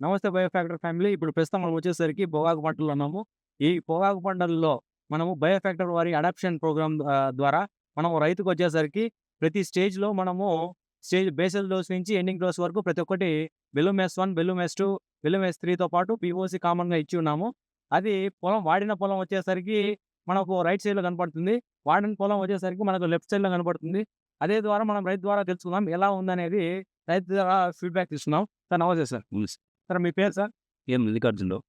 నమస్తే bio factor family. ఇప్పుడు ప్రస్తుతం మనం వచ్చేసరికి పొగాకు పంటలో ఉన్నాము. ఈ పొగాకు పంటల్లో మనము బయో ఫ్యాక్టర్ వారి అడాప్షన్ ప్రోగ్రామ్ ద్వారా మనము రైతుకు వచ్చేసరికి ప్రతి స్టేజ్లో మనము స్టేజ్ బేసల్ డోస్ నుంచి ఎండింగ్ డోస్ వరకు ప్రతి ఒక్కటి బెలూమెస్ వన్ బెలూమెస్ టూ బెలూమెస్ త్రీతో పాటు పిఓసి కామన్గా ఇచ్చి ఉన్నాము. అది పొలం వాడిన పొలం వచ్చేసరికి మనకు రైట్ సైడ్లో కనపడుతుంది. వాడిన పొలం వచ్చేసరికి మనకు లెఫ్ట్ సైడ్లో కనపడుతుంది. అదే ద్వారా మనం రైతు ద్వారా తెలుసుకుందాం. ఎలా ఉందనేది రైతు ద్వారా ఫీడ్బ్యాక్ ఇస్తున్నాం. సార్ నమస్తే సార్. సార్ మీ పేరు సార్? ఏం మల్లికార్జునరావు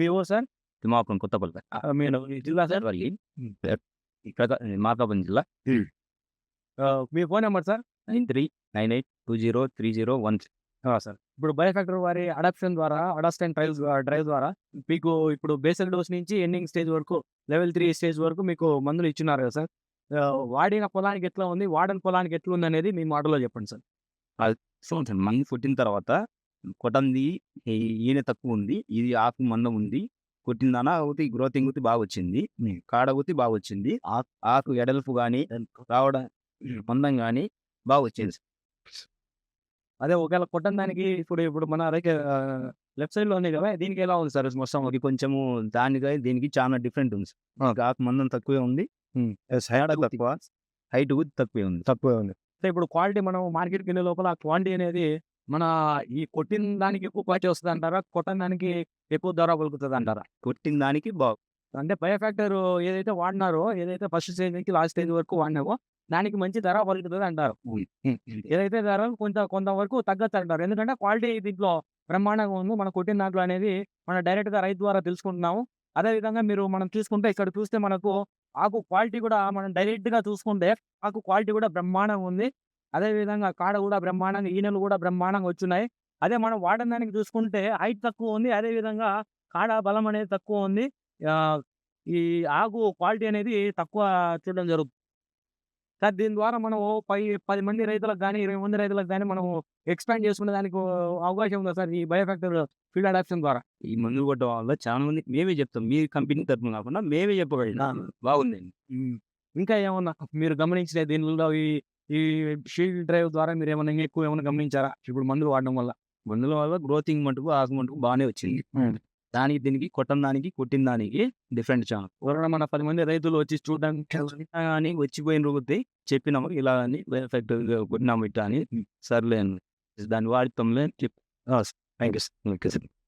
మీ ఊరు సార్? తిమాపురం కొత్తపల్లి మీరు జిల్లా సార్ వారి మార్కాపురం జిల్లా. మీ phone number sir? Nine three nine eight two zero three zero one sir. ఇప్పుడు బయోఫ్యాక్టర్ వారి అడాప్షన్ ద్వారా అడాస్టైన్ ట్రయల్స్ డ్రైవ్ ద్వారా మీకు ఇప్పుడు బేసల్ డోస్ నుంచి ఎండింగ్ స్టేజ్ వరకు లెవెల్ త్రీ స్టేజ్ వరకు మీకు మందులు ఇచ్చినారు కదా సార్. వాడిన పొలానికి ఎట్లా ఉంది? వాడని పొలానికి ఎట్లా ఉంది అనేది మీ మాటలో చెప్పండి సార్. సంవత్సరం మంది పుట్టిన తర్వాత కొట్టంది ఈయన తక్కువ ఉంది ఇది ఆకు మందం ఉంది కొట్టిందాన ఒకటి గ్రోతింగ్ ఒకటి బాగా వచ్చింది కాడ ఒకటి బాగా వచ్చింది ఆకు ఆకు ఎడల్పు. కానీ రావడం మందం కానీ బాగా వచ్చింది అదే ఒకవేళ కొట్టని దానికి ఇప్పుడు ఇప్పుడు మన రైట్ లెఫ్ట్ సైడ్లో ఉంది కదా దీనికి ఎలా ఉంది సార్ మొత్తం? ఇది కొంచెము దానికి దీనికి చాలా డిఫరెంట్ ఉంది. ఆ. ఆకు మందం తక్కువే ఉంది. హైట్ తక్కువ. హైట్ కూడా తక్కువే ఉంది. తక్కువే ఉంది. అంటే ఇప్పుడు క్వాలిటీ మనం మార్కెట్కి వెళ్ళే లోపల క్వాలిటీ అనేది మన ఈ కొట్టిన దానికి ఎక్కువ క్వాలిటీ వస్తుంది అంటారా కొట్టని దానికి ఎక్కువ ధర పలుకుతుంది అంటారా కొట్టిన దానికి బాగా అంటే బయోఫ్యాక్టర్ ఏదైతే వాడినారో ఏదైతే ఫస్ట్ స్టేజ్ నుంచి లాస్ట్ స్టేజ్ వరకు వాడినావో దానికి మంచి ధర పలుకుతుంది అంటారు ఏదైతే ధర కొంత కొంతవరకు తగ్గచ్చు అంటారు ఎందుకంటే క్వాలిటీ దీంట్లో బ్రహ్మాండంగా ఉంది. మనం కొట్టిన దాంట్లో అనేది మనం డైరెక్ట్గా రైతు ద్వారా తెలుసుకుంటున్నాము. అదే విధంగా మీరు మనం చూసుకుంటే ఇక్కడ చూస్తే మనకు ఆకు క్వాలిటీ కూడా మనం డైరెక్ట్గా చూసుకుంటే ఆకు క్వాలిటీ కూడా బ్రహ్మాండంగా ఉంది. అదే విధంగా కాడ కూడా బ్రహ్మాండంగా ఈనెలు కూడా బ్రహ్మాండంగా వచ్చున్నాయి. అదే మనం వాడిన దానికి చూసుకుంటే హైట్ తక్కువ ఉంది. అదే విధంగా కాడ బలం అనేది తక్కువ ఉంది. ఈ ఆకు క్వాలిటీ అనేది తక్కువ చూడడం జరుగుతుంది సార్ దీని ద్వారా మనం పది పది మంది రైతులకు కానీ ఇరవై మంది రైతులకు కానీ మనం ఎక్స్పాండ్ చేసుకునే దానికి అవకాశం ఉందా సార్ ఈ బయోఫ్యాక్టర్ ఫీల్డ్ అడాప్షన్ ద్వారా? ఈ మందులు కొట్టడం వల్ల చాలా మంది మేమే చెప్తాం. మీ కంపెనీ తరఫున కాకుండా మేమే చెప్పగలం బాగుంది. ఇంకా ఏమన్నా? మీరు గమనించిన దీనిలో ఈ ఈ షీల్డ్ డ్రైవ్ ద్వారా మీరు ఏమన్నా ఇంకా ఎక్కువ ఏమైనా గమనించారా? ఇప్పుడు మందులు వాడడం వల్ల. మందుల వల్ల గ్రోతింగ్ మటుకు ఆకు మటుకు బాగానే వచ్చింది. దానికి దీనికి కొట్టం దానికి కొట్టిన దానికి డిఫరెంట్ చాలా ఎవరైనా మన పది మంది రైతులు వచ్చి చూడడానికి అని వచ్చిపోయిన రోజు చెప్పినాము ఇలా అని ఎఫెక్ట్ కొట్టినాము ఇట్లా అని. సర్లే దాన్ని వాడితంలే థ్యాంక్ యూ ఓకే సార్.